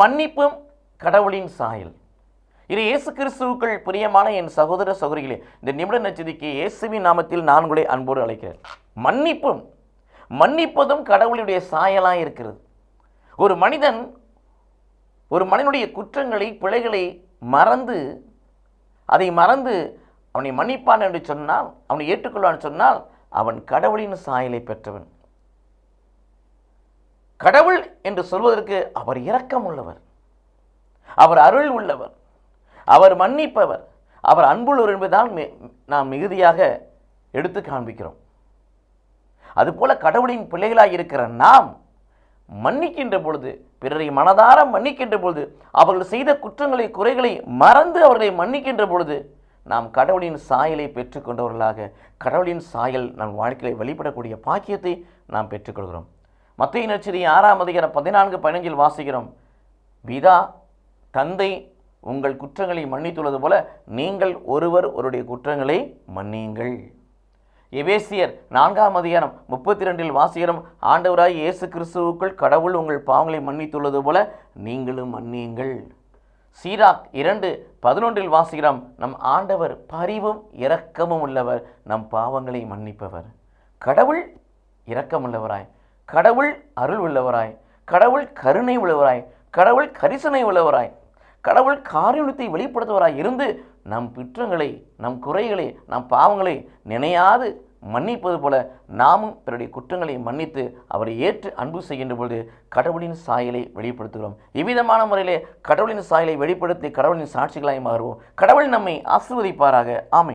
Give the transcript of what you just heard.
மன்னிப்பும் கடவுளின் சாயல். இது இயேசு கிறிஸ்துவுக்குள் பிரியமான என் சகோதர சகோதரிகளே இந்த நிமிட நச்சதிக்கு இயேசுவின் நாமத்தில் நான் உங்களை அன்போடு அழைக்கிறேன். மன்னிப்பும் மன்னிப்பதும் கடவுளுடைய சாயலாக இருக்கிறது. ஒரு மனிதன் ஒரு மனிதனுடைய குற்றங்களை பிழைகளை மறந்து அதை மறந்து அவனை மன்னிப்பான் என்று சொன்னால் அவனை ஏற்றுக்கொள்வான் சொன்னால் அவன் கடவுளின் சாயலை பெற்றவன். கடவுள் என்று சொல்வதற்கு அவர் இரக்கம் உள்ளவர். அவர் அருள் உள்ளவர். அவர் மன்னிப்பவர். அவர் அன்புள்ளவர் என்பதுதான் நாம் மிகுதியாக எடுத்து காண்பிக்கிறோம். அதுபோல கடவுளின் பிள்ளைகளாக இருக்கிற நாம் மன்னிக்கின்ற பொழுது பிறரை மனதார மன்னிக்கின்ற பொழுது அவர்கள் செய்த குற்றங்களை குறைகளை மறந்து அவர்களை மன்னிக்கின்ற பொழுது நாம் கடவுளின் சாயலை பெற்றுக்கொண்டவர்களாக கடவுளின் சாயல் நம் வாழ்க்கையில் வெளிப்படக்கூடிய பாக்கியத்தை நாம் பெற்றுக்கொள்கிறோம். மத்திய நச்சரி ஆறாம் அதிகாரம் பதினான்கு பதினஞ்சில் வாசிக்கிறோம். பிதா தந்தை உங்கள் குற்றங்களை மன்னித்துள்ளது போல நீங்கள் ஒருவர் ஒருடைய குற்றங்களை மன்னியுங்கள். எவேசியர் நான்காம் அதிகாரம் முப்பத்தி ரெண்டில் வாசிக்கிறோம். ஆண்டவராய் இயேசு கிறிஸ்துவுக்குள் கடவுள் உங்கள் பாவங்களை மன்னித்துள்ளது போல நீங்களும் மன்னியுங்கள். சீராக் இரண்டு பதினொன்றில் வாசிக்கிறோம். நம் ஆண்டவர் பரிவும் இரக்கமும் உள்ளவர் நம் பாவங்களை மன்னிப்பவர். கடவுள் இரக்கமுள்ளவராய் கடவுள் அருள் உள்ளவராய் கடவுள் கருணை உள்ளவராய் கடவுள் கரிசனை உள்ளவராய் கடவுள் காரியத்தை வெளிப்படுத்துவராய் இருந்து நம் குற்றங்களை நம் குறைகளை நம் பாவங்களை நினையாது மன்னிப்பது போல நாமும் பிறருடைய குற்றங்களை மன்னித்து அவரை ஏற்று அன்பு செய்கின்ற பொழுது கடவுளின் சாயலை வெளிப்படுத்துகிறோம். இவ்விதமான முறையிலே கடவுளின் சாயலை வெளிப்படுத்தி கடவுளின் சாட்சிகளாய் மாறுவோம். கடவுள் நம்மை ஆசிர்வதிப்பாராக. ஆமை